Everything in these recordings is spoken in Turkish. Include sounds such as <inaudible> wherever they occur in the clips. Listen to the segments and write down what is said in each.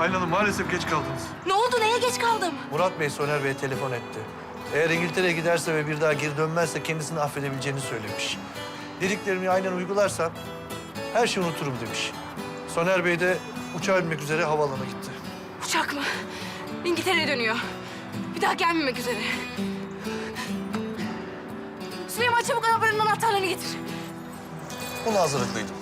Aylin Hanım maalesef geç kaldınız. ne oldu? Neye geç kaldım? Murat Bey Soner Bey'e telefon etti. Eğer İngiltere'ye giderse ve bir daha geri dönmezse kendisini affedebileceğini söylemiş. Dediklerimi aynen uygularsam her şeyi unuturum demiş. Soner Bey de uçağa binmek üzere havaalanına gitti. Uçak mı? İngiltere'ye dönüyor. Bir daha gelmemek üzere. Süleyman çabuk arabanın anahtarlarını getir. Buna hazırlıklıydım.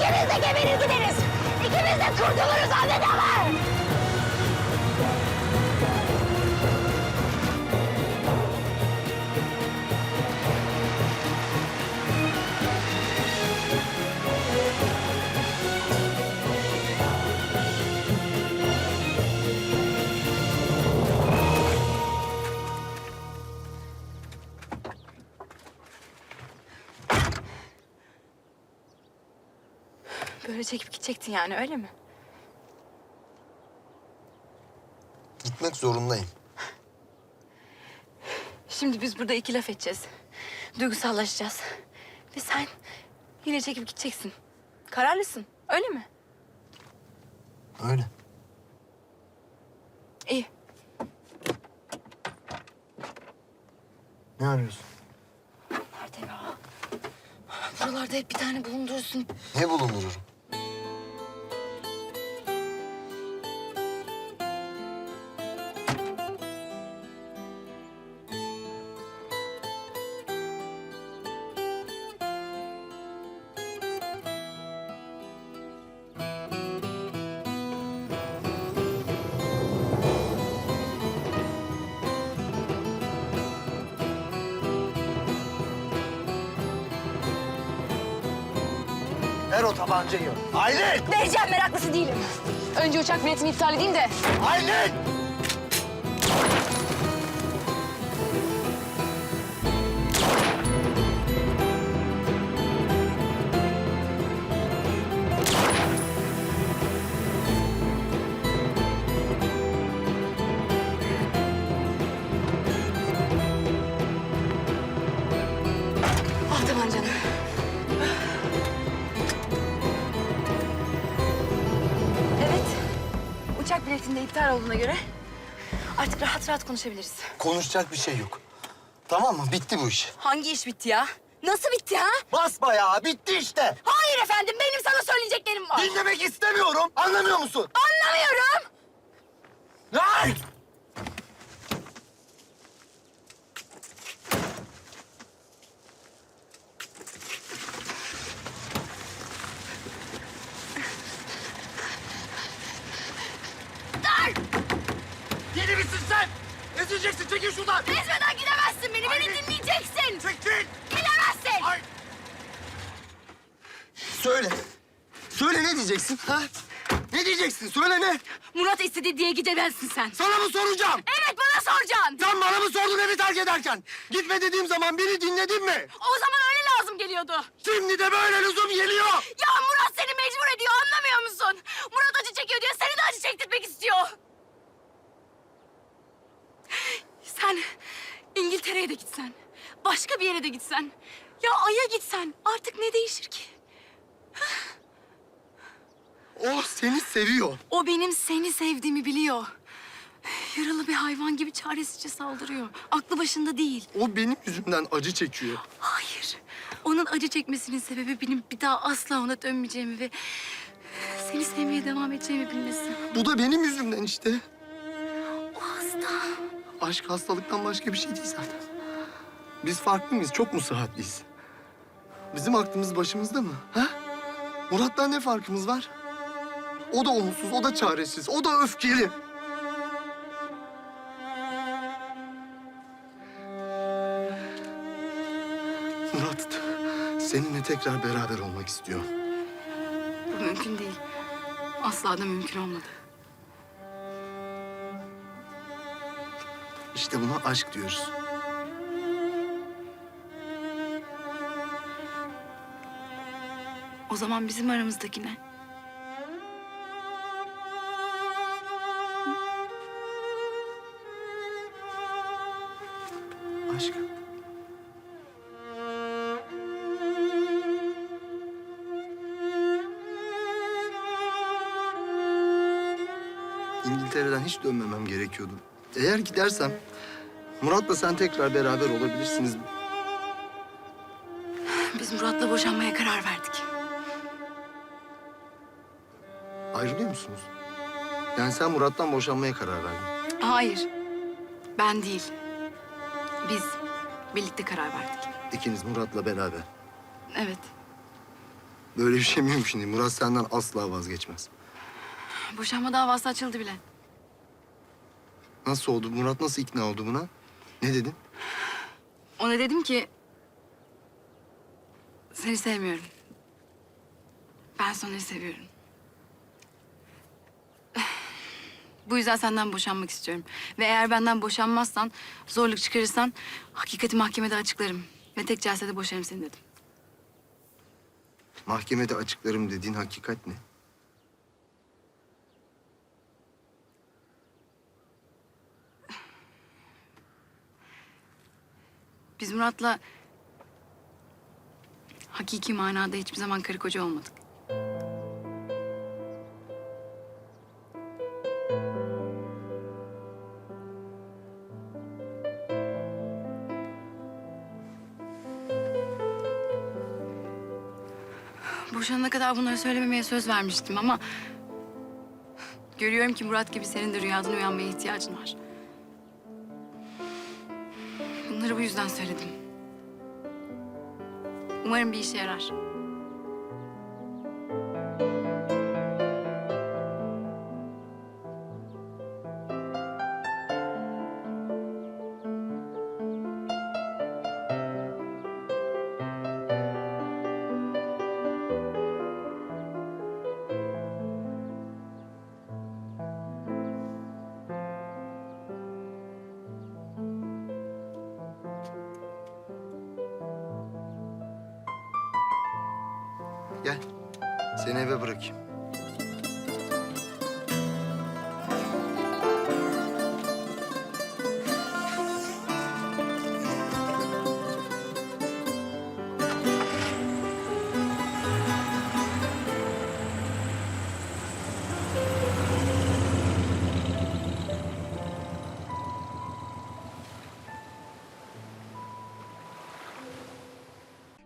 İkimiz de geberir gideriz. İkimiz de kurtuluruz anladın mı? Böyle çekip gidecektin yani öyle mi? Gitmek zorundayım. Şimdi biz burada iki laf edeceğiz. Duygusallaşacağız. Ve sen yine çekip gideceksin. Kararlısın öyle mi? Öyle. İyi. Ne arıyorsun? Nerede ya? Buralarda hep bir tane bulundurursun. Ne bulundururum? Ver o tabancayı. Aylin! Vereceğim meraklısı değilim. Önce uçak biletimi iptal edeyim de. Aylin! Biletinde iptal olduğuna göre artık rahat rahat konuşabiliriz. Konuşacak bir şey yok. Tamam mı? Bitti bu iş. Hangi iş bitti ya? Nasıl bitti ha? Basbayağı bitti işte. Hayır efendim benim sana söyleyeceklerim var. Dinlemek istemiyorum. Anlamıyor musun? Anlamıyorum. Lan! Ezeceksin, çekil şuradan. Ezmeden gidemezsin beni. Beni dinleyeceksin. Çekil. Gidemezsin. Ay. Söyle. Söyle ne diyeceksin ha? Ne diyeceksin? Söyle ne? Murat istedi diye gidemezsin sen. Sana mı soracağım? Evet bana soracaksın. Sen bana mı sordun evi terk ederken? Gitme dediğim zaman beni dinledin mi? O zaman öyle lazım geliyordu. Şimdi de böyle lüzum geliyor. Ya Murat seni mecbur ediyor anlamıyor musun? Murat acı çekiyor diye seni de acı çektirmek istiyor. Sen İngiltere'ye de gitsen, başka bir yere de gitsen, ya Ay'a gitsen artık ne değişir ki? O seni seviyor. O benim seni sevdiğimi biliyor. Yaralı bir hayvan gibi çaresizce saldırıyor. Aklı başında değil. O benim yüzümden acı çekiyor. Hayır. Onun acı çekmesinin sebebi benim bir daha asla ona dönmeyeceğimi ve seni sevmeye devam edeceğimi bilmesi. Bu da benim yüzümden işte. Aşk hastalıktan başka bir şey değil zaten. Biz farklı mıyız? Çok mu sıhhatliyiz? Bizim aklımız başımızda mı? Ha? Murat'tan ne farkımız var? O da umutsuz, o da çaresiz, o da öfkeli. Murat seninle tekrar beraber olmak istiyor. Bu mümkün değil. Asla da mümkün olmadı. İşte buna aşk diyoruz. O zaman bizim aramızdaki ne? Aşk. İngiltere'den hiç dönmemem gerekiyordu. Eğer gidersem Murat'la sen tekrar beraber olabilirsiniz. Biz Murat'la boşanmaya karar verdik. Ayrılıyor musunuz? Yani sen Murat'tan boşanmaya karar verdin. Hayır. Ben değil. Biz birlikte karar verdik. İkiniz Murat'la beraber. Evet. Böyle bir şey mümkün değil. Murat senden asla vazgeçmez. Boşanma davası açıldı bile. Nasıl oldu? Murat nasıl ikna oldu buna? Ne dedin? Ona dedim ki... Seni sevmiyorum. Ben Soner'i seviyorum. <sighs> Bu yüzden senden boşanmak istiyorum. Ve eğer benden boşanmazsan, zorluk çıkarırsan... ...hakikati mahkemede açıklarım. Ve tek celsede boşarım seni dedim. Mahkemede açıklarım dediğin hakikat ne? Biz Murat'la... ...hakiki manada hiçbir zaman karı koca olmadık. Boşanana kadar bunları söylememeye söz vermiştim ama... ...görüyorum ki Murat gibi senin de rüyadan uyanmaya ihtiyacın var. Bunları bu yüzden söyledim. Umarım bir işe yarar. Gel. Seni eve bırakayım.